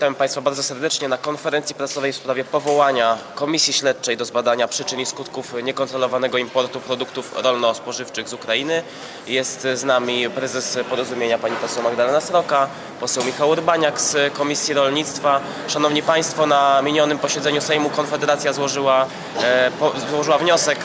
Witam Państwa bardzo serdecznie na konferencji prasowej w sprawie powołania Komisji Śledczej do zbadania przyczyn i skutków niekontrolowanego importu produktów rolno-spożywczych z Ukrainy. Jest z nami prezes porozumienia pani poseł Magdalena Sroka, poseł Michał Urbaniak z Komisji Rolnictwa. Szanowni Państwo, na minionym posiedzeniu Sejmu Konfederacja złożyła, e, złożyła wniosek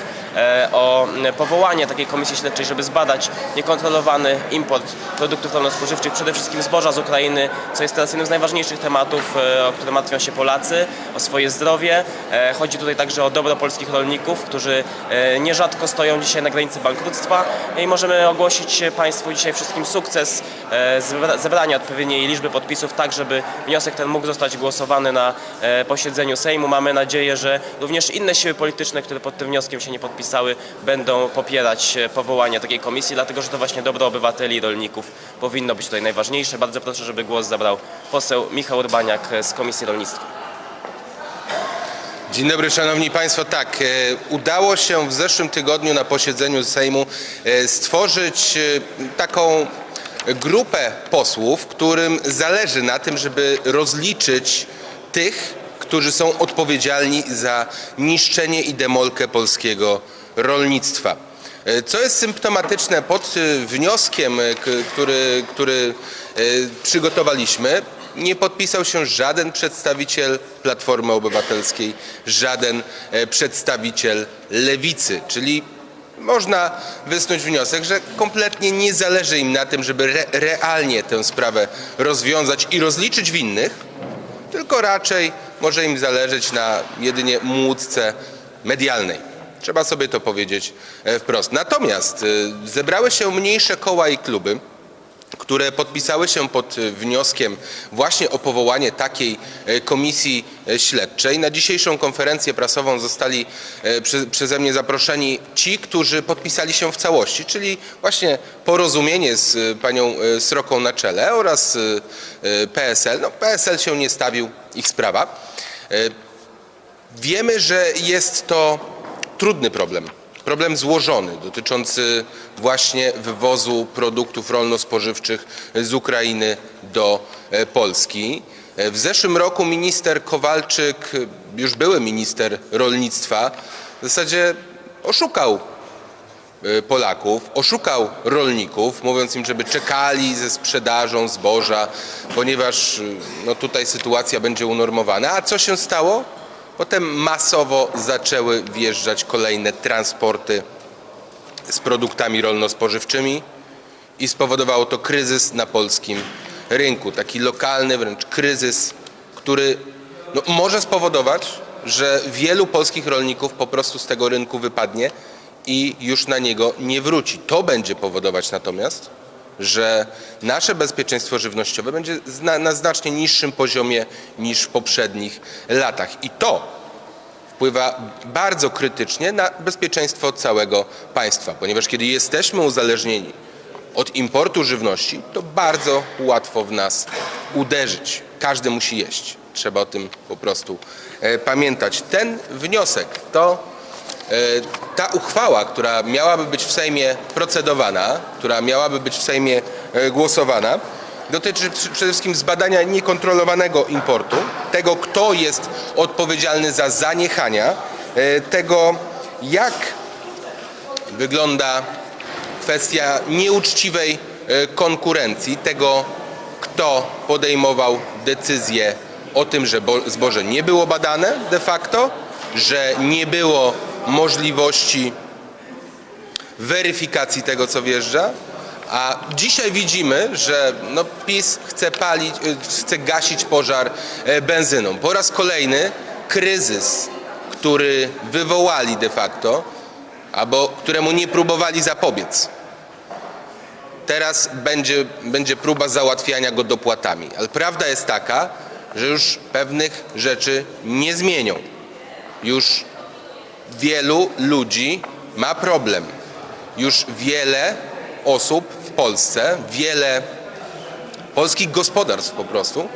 o powołanie takiej komisji śledczej, żeby zbadać niekontrolowany import produktów rolno-spożywczych, przede wszystkim zboża z Ukrainy, co jest teraz jednym z najważniejszych tematów, e, o które martwią się Polacy, o swoje zdrowie. E, Chodzi tutaj także o dobro polskich rolników, którzy e, nierzadko stoją dzisiaj na granicy bankructwa i możemy ogłosić Państwu dzisiaj wszystkim sukces e, zebra- zebrania odpowiedniej liczby podpisów, tak żeby wniosek ten mógł zostać głosowany na e, posiedzeniu Sejmu. Mamy nadzieję, że również inne siły polityczne, które pod tym wnioskiem się nie podpisały, będą popierać e, powołanie takiej komisji, dlatego że to właśnie dobro obywateli i rolników powinno być tutaj najważniejsze. Bardzo proszę, żeby głos zabrał poseł Michał Urbaniak z Komisji Rolnictwa. Dzień dobry, szanowni państwo. Tak, e, udało się w zeszłym tygodniu na posiedzeniu Sejmu e, stworzyć taką grupę posłów, którym zależy na tym, żeby rozliczyć tych, którzy są odpowiedzialni za niszczenie i demolkę polskiego rolnictwa. E, Co jest symptomatyczne pod e, wnioskiem, e, który, który przygotowaliśmy, nie podpisał się żaden przedstawiciel Platformy Obywatelskiej, żaden przedstawiciel Lewicy, czyli można wysnuć wniosek, że kompletnie nie zależy im na tym, żeby re realnie tę sprawę rozwiązać i rozliczyć winnych, tylko raczej może im zależeć na jedynie młódce medialnej. Trzeba sobie to powiedzieć e, wprost. Natomiast e, zebrały się mniejsze koła i kluby, które podpisały się pod e, wnioskiem właśnie o powołanie takiej komisji śledczej. Na dzisiejszą konferencję prasową zostali prze, przeze mnie zaproszeni ci, którzy podpisali się w całości, czyli właśnie porozumienie z panią Sroką na czele oraz PSL. No, PSL się nie stawił, ich sprawa. Wiemy, że jest to trudny problem. Problem złożony, dotyczący właśnie wywozu produktów rolno-spożywczych z Ukrainy do e, Polski. E, W zeszłym roku minister Kowalczyk, już były minister rolnictwa, w zasadzie oszukał e, Polaków, oszukał rolników, mówiąc im, żeby czekali ze sprzedażą zboża, ponieważ no, tutaj sytuacja będzie unormowana. A co się stało? Potem masowo zaczęły wjeżdżać kolejne transporty z produktami rolno-spożywczymi i spowodowało to kryzys na polskim rynku. Taki lokalny wręcz kryzys, który no, może spowodować, że wielu polskich rolników po prostu z tego rynku wypadnie i już na niego nie wróci. To będzie powodować natomiast, że nasze bezpieczeństwo żywnościowe będzie zna, na znacznie niższym poziomie niż w poprzednich latach. I to wpływa bardzo krytycznie na bezpieczeństwo całego państwa, ponieważ kiedy jesteśmy uzależnieni od importu żywności, to bardzo łatwo w nas uderzyć. Każdy musi jeść. Trzeba o tym po prostu e, pamiętać. Ten wniosek to ta uchwała, która miałaby być w Sejmie procedowana, która miałaby być w Sejmie e, głosowana, dotyczy przede wszystkim zbadania niekontrolowanego importu, tego kto jest odpowiedzialny za zaniechania, e, tego jak wygląda kwestia nieuczciwej e, konkurencji, tego kto podejmował decyzję o tym, że bo- zboże nie było badane de facto, że nie było możliwości weryfikacji tego, co wjeżdża. A dzisiaj widzimy, że no, PiS chce palić, y, chce gasić pożar e, benzyną. Po raz kolejny kryzys, który wywołali de facto, albo któremu nie próbowali zapobiec. Teraz będzie, będzie próba załatwiania go dopłatami. Ale prawda jest taka, że już pewnych rzeczy nie zmienią. Już wielu ludzi ma problem. Już wiele osób w Polsce, wiele polskich gospodarstw po prostu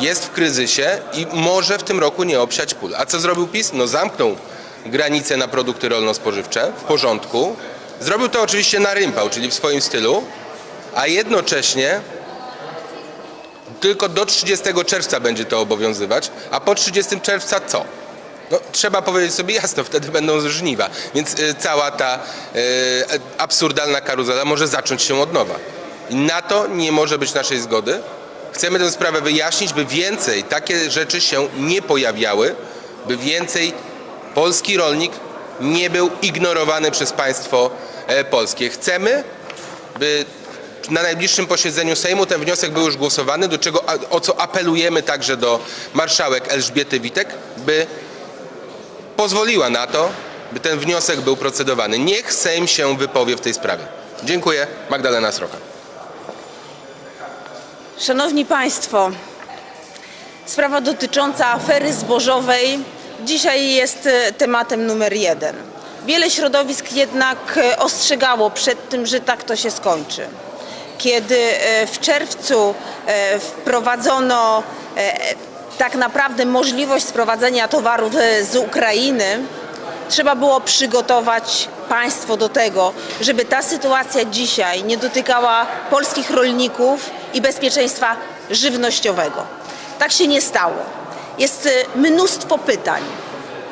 jest w kryzysie i może w tym roku nie obsiać pól. A co zrobił PiS? No zamknął granice na produkty rolno-spożywcze, w porządku. Zrobił to oczywiście na rympał, czyli w swoim stylu, a jednocześnie tylko do 30 czerwca będzie to obowiązywać, a po 30 czerwca co? No, trzeba powiedzieć sobie jasno, wtedy będą żniwa. Więc y, cała ta y, absurdalna karuzela może zacząć się od nowa. I na to nie może być naszej zgody. Chcemy tę sprawę wyjaśnić, by więcej takie rzeczy się nie pojawiały, by więcej polski rolnik nie był ignorowany przez państwo e, polskie. Chcemy, by na najbliższym posiedzeniu Sejmu ten wniosek był już głosowany, do czego, o co apelujemy także do marszałek Elżbiety Witek, by pozwoliła na to, by ten wniosek był procedowany. Niech Sejm się wypowie w tej sprawie. Dziękuję. Magdalena Sroka. Szanowni Państwo, sprawa dotycząca afery zbożowej dzisiaj jest e, tematem numer jeden. Wiele środowisk jednak e, ostrzegało przed tym, że tak to się skończy. Kiedy e, w czerwcu wprowadzono tak naprawdę możliwość sprowadzenia towarów e, z Ukrainy, trzeba było przygotować państwo do tego, żeby ta sytuacja dzisiaj nie dotykała polskich rolników i bezpieczeństwa żywnościowego. Tak się nie stało. Jest y, mnóstwo pytań.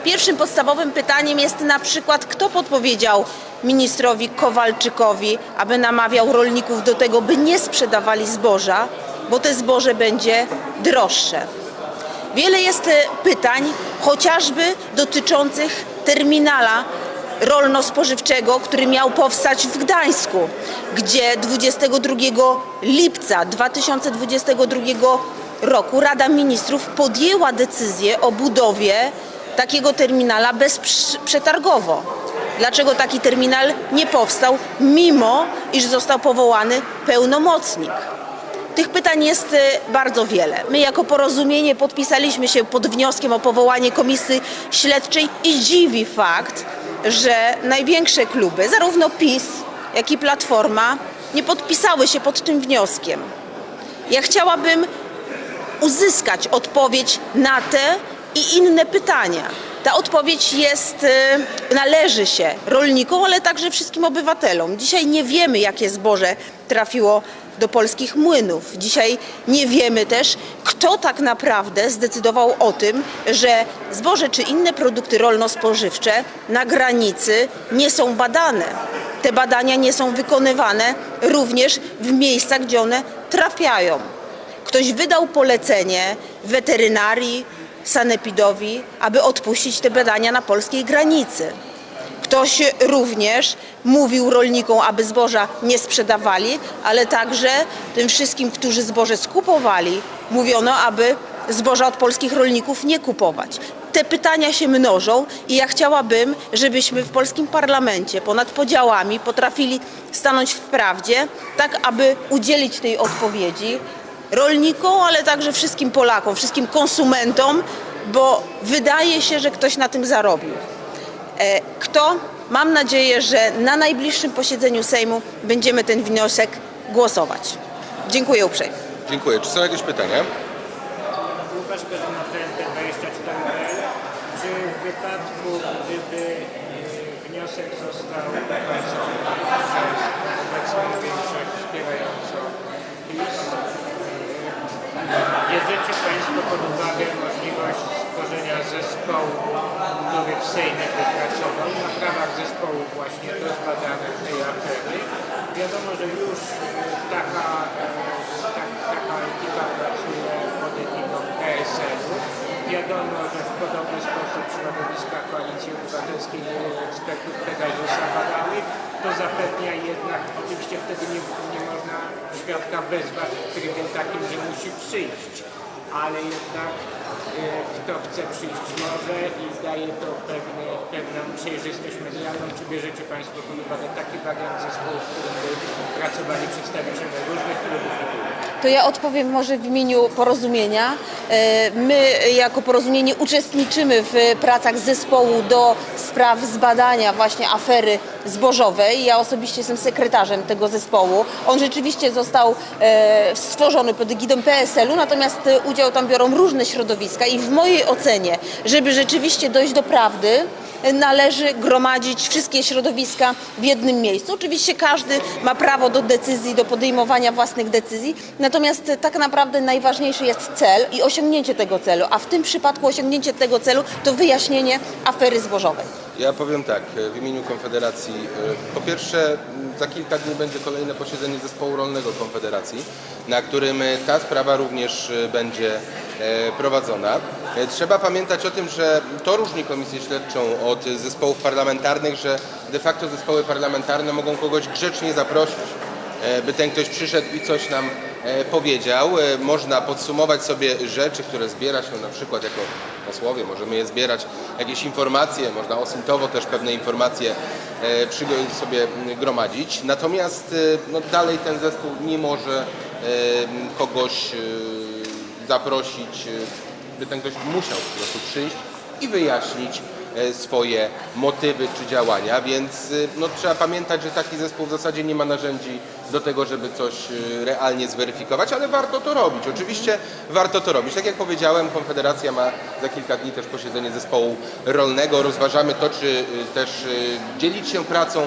Pierwszym podstawowym pytaniem jest na przykład, kto podpowiedział ministrowi Kowalczykowi, aby namawiał rolników do tego, by nie sprzedawali zboża, bo te zboże będzie droższe. Wiele jest e, pytań, chociażby dotyczących terminala rolno-spożywczego, który miał powstać w Gdańsku, gdzie 22 lipca 2022 roku Rada Ministrów podjęła decyzję o budowie takiego terminala bezprzetargowo. Dlaczego taki terminal nie powstał, mimo iż został powołany pełnomocnik? Tych pytań jest e, bardzo wiele. My jako porozumienie podpisaliśmy się pod wnioskiem o powołanie komisji śledczej i dziwi fakt, że największe kluby, zarówno PiS, jak i Platforma, nie podpisały się pod tym wnioskiem. Ja chciałabym uzyskać odpowiedź na te i inne pytania. Ta odpowiedź jest, e, należy się rolnikom, ale także wszystkim obywatelom. Dzisiaj nie wiemy, jakie zboże trafiło do polskich młynów. Dzisiaj nie wiemy też, kto tak naprawdę zdecydował o tym, że zboże czy inne produkty rolno-spożywcze na granicy nie są badane. Te badania nie są wykonywane również w miejscach, gdzie one trafiają. Ktoś wydał polecenie weterynarii, sanepidowi, aby odpuścić te badania na polskiej granicy. Ktoś również mówił rolnikom, aby zboża nie sprzedawali, ale także tym wszystkim, którzy zboże skupowali, mówiono, aby zboża od polskich rolników nie kupować. Te pytania się mnożą i ja chciałabym, żebyśmy w polskim parlamencie ponad podziałami potrafili stanąć w prawdzie, tak aby udzielić tej odpowiedzi rolnikom, ale także wszystkim Polakom, wszystkim konsumentom, bo wydaje się, że ktoś na tym zarobił. E, Kto? Mam nadzieję, że na najbliższym posiedzeniu Sejmu będziemy ten wniosek głosować. Dziękuję uprzejmie. Dziękuję. Czy są jakieś pytania? Łukasz Petr na TNT24.pl. Czy w wypadku, gdyby e, wniosek został poparty przez obecną większość wspierającą PiS, e, bierzecie Państwo pod uwagę możliwość stworzenia zespołu, który w Sejmie by pracował na prawach zespołu właśnie do zbadania tej afery? Wiadomo, że już e, taka, e, tak, taka ekipa pracuje pod ekipą PSL-u. Wiadomo, że w podobny sposób środowiska Koalicji Obywatelskiej ekspertów Pegasusa badały. To zapewnia jednak, oczywiście wtedy nie, nie można świadka wezwać w trybie takim, że musi przyjść, ale jednak kto chce przyjść może i daje to pewne, pewną przejrzystość medialną. Czy bierzecie Państwo pod uwagę taki wariant zespołu, w którym by pracowali przedstawiciele różnych klubów? To ja odpowiem może w imieniu porozumienia. E, My jako porozumienie uczestniczymy w pracach zespołu do spraw zbadania właśnie afery zbożowej. Ja osobiście jestem sekretarzem tego zespołu. On rzeczywiście został e, stworzony pod egidą PSL-u, natomiast e, udział tam biorą różne środowiska i w mojej ocenie, żeby rzeczywiście dojść do prawdy, należy gromadzić wszystkie środowiska w jednym miejscu. Oczywiście każdy ma prawo do decyzji, do podejmowania własnych decyzji, natomiast tak naprawdę najważniejszy jest cel i osiągnięcie tego celu, a w tym przypadku osiągnięcie tego celu to wyjaśnienie afery zbożowej. Ja powiem tak, w imieniu Konfederacji. e, Po pierwsze, za kilka dni będzie kolejne posiedzenie zespołu rolnego Konfederacji, na którym e, ta sprawa również e, będzie e, prowadzona. Trzeba pamiętać o tym, że to różni komisję śledczą od zespołów parlamentarnych, że de facto zespoły parlamentarne mogą kogoś grzecznie zaprosić by ten ktoś przyszedł i coś nam powiedział. E, Można podsumować sobie rzeczy, które zbiera się na przykład jako posłowie, możemy je zbierać, jakieś informacje, można osintowo też pewne informacje e, sobie gromadzić. Natomiast e, no, dalej ten zespół nie może e, kogoś e, zaprosić, e, by ten ktoś musiał po prostu przyjść i wyjaśnić e, swoje motywy czy działania, więc y, no, trzeba pamiętać, że taki zespół w zasadzie nie ma narzędzi do tego, żeby coś y, realnie zweryfikować, ale warto to robić. Oczywiście warto to robić. Tak jak powiedziałem, Konfederacja ma za kilka dni też posiedzenie zespołu rolnego. Rozważamy to, czy też dzielić się pracą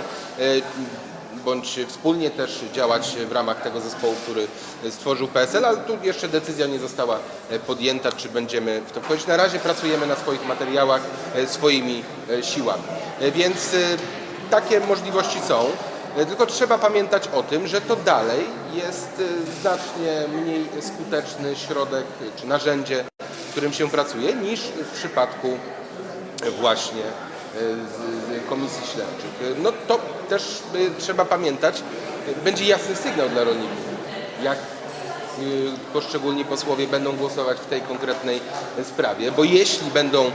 bądź wspólnie też działać w ramach tego zespołu, który stworzył PSL, ale tu jeszcze decyzja nie została podjęta, czy będziemy w to wchodzić. Na razie pracujemy na swoich materiałach swoimi siłami. Więc e, takie możliwości są. Tylko trzeba pamiętać o tym, że to dalej jest e, znacznie mniej skuteczny środek czy narzędzie, którym się pracuje, niż w przypadku właśnie e, komisji śledczych. No to też e, trzeba pamiętać, będzie jasny sygnał dla rolników, jak e, poszczególni posłowie będą głosować w tej konkretnej sprawie, bo jeśli będą e,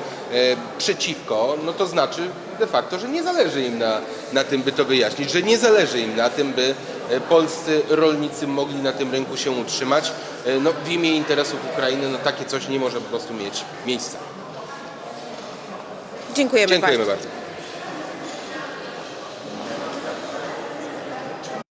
przeciwko, no to znaczy de facto, że nie zależy im na, na tym, by to wyjaśnić, że nie zależy im na tym, by polscy rolnicy mogli na tym rynku się utrzymać. No, w imię interesów Ukrainy no, takie coś nie może po prostu mieć miejsca. Dziękujemy, Dziękujemy bardzo. bardzo.